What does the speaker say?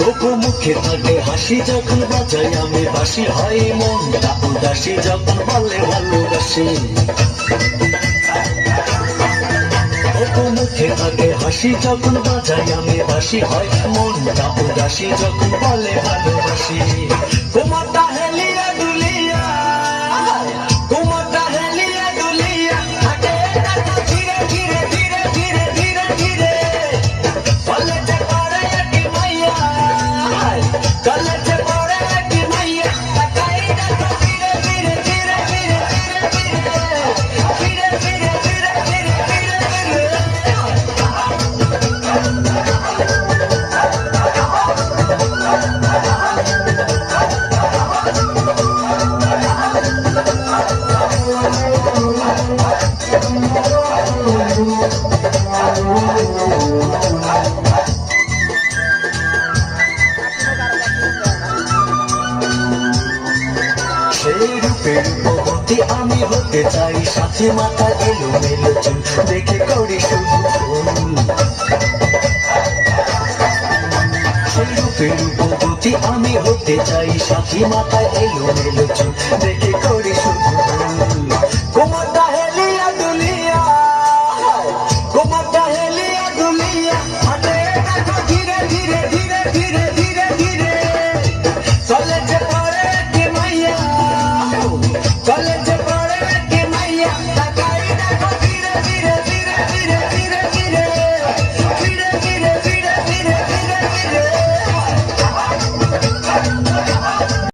গোপু মুখে থাকে, হাসি যখন বাজাই আমি বাসি হয় মন উদাসী, যখন বলে ভালোবাসি। মুখে থাকে, হাসি যখন বাজাই আমি বাসি হয় মনটা উদাসী, যখন বলে ভালোবাসি। কুমারটা আমি হতে চাই। সাথে মাথা এলো মেলো চুল, দেখে করি শুধু সেই আমি হতে চাই। সাথে মাথা এলো মেলো দেখে করি